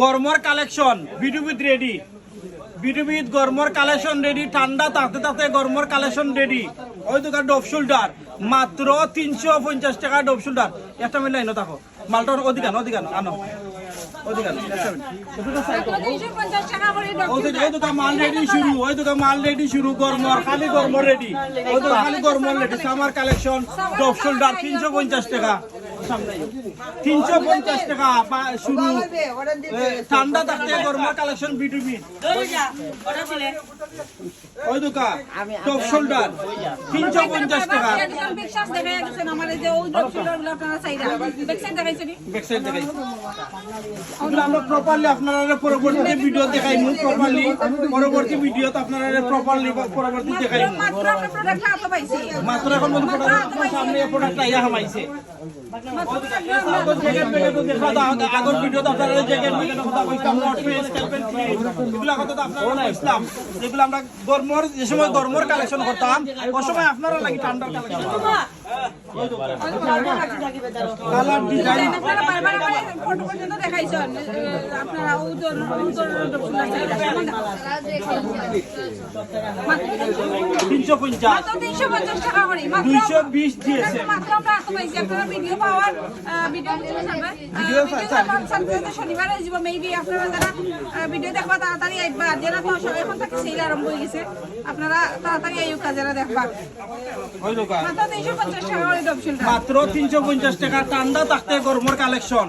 গরমর collection বিডুবিদ ready. বিডুবিদ গরমর কালেকশন রেডি ঠান্ডা তাতে তাতে গরমর কালেকশন রেডি। ওই দোকান ডব শোল্ডার মাত্র তিনশো পঞ্চাশ টাকা ডব শোল্ডার। একটা মিলে আইনো থাকো। মালটার অধিকান অধিকান আনো অধিকান একটা মিনিট। দুটো side করো। তিনশো পঞ্চাশ টাকা করে ওই তো- ওই দোকান মাল রেডি শুরু ওই দোকান মাল রেডি শুরু গরমর খালি গরমর রেডি। ওই দোকান খালি গরমর ready summer collection drop shoulder তিনশো পঞ্চাশ টাকা। তিনশো পঞ্চাশ টাকা শুরু ঠান্ডা থাকতে গরমর কালেকশন বিটুবি ওই দোকান টপ শোল্ডার তিনশো পঞ্চাশ টাকা। আমার প্রপারলি আপনারা পরবর্তী ভিডিও দেখাই প্রপারলি পরবর্তী ভিডিওতে আপনারা প্রপারলি পরবর্তী দেখাই মাত্র এখন সামনে প্রোডাক্ট আইয়া হামাইছে। আগর ভিডিওতে আপনারা জ্যাকেট মিলে কথা কইতাম নট ফেস ক্যালপেন এগুলো কথা তো আপনারা ইসলাম যেগুলো আমরা গরমর যে সময় গরমর কালেকশন করতাম ওই সময় আপনারা লাগি ঠান্ডার কালেকশন কালার ডিজাইন ফটো পর্যন্ত দেখাইছেন আপনারা ওজন ওজন তিনশো পঞ্চাশ। মাত্র তিনশো পঞ্চাশ টাকা করে। দুইশো বিশ দিয়েছে। মাত্র আমরা হাতে পাইছি। আপনারা ভিডিও পাওয়ার ভিডিও ভিডিও ভিডিও শনিবারে যাব। মেবি আপনারা যারা ভিডিও দেখবা তাড়াতাড়ি আইবা। যারা তো সব এখন থেকে সেল আরম্ভ হয়ে গেছে আপনারা তাড়াতাড়ি আইবা যারা দেখবা। ওই দোকান মাত্র তিনশো পঞ্চাশ টাকা পঞ্চাশ থাকতে গরমের কালেকশন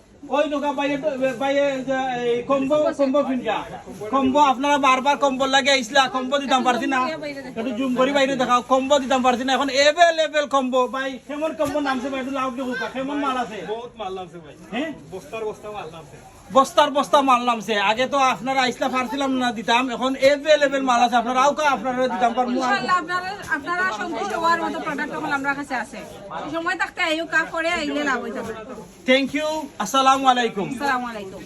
ওই দোকান বাইরে বাইরে কম্বো কম্বো ফিনকা কম্বো আপনারা বারবার কম্বো লাগে আইসলা কম্বো দিতাম পারছি না। একটু জুম করি বাইরে দেখাও। কম্বো দিতাম পারছি না। এখন এভেলেবেল কম্বো ভাই কেমন কম্বো নামছে ভাই? একটু লাউড কেমন মাল আছে? বহুত মাল নামছে ভাই। হ্যাঁ? বস্তার বস্তা মাল নামছে। বস্তার বস্তা মাল নামছে। আগে তো আপনারা আইসলা পারছিলাম না দিতাম এখন এভেলেবেল মাল আছে। আপনারা আউকা আপনারা দিতাম পারব আপনারা আপনারা সন্তুষ্ট হওয়ার মতো প্রোডাক্ট এখন আমরা কাছে আছে। সময় থাকতে আইও কা করে আইলে লাভ হইতো থ্যাংক ইউ আসসালামু আলাইকুম। আসসালামু আলাইকুম।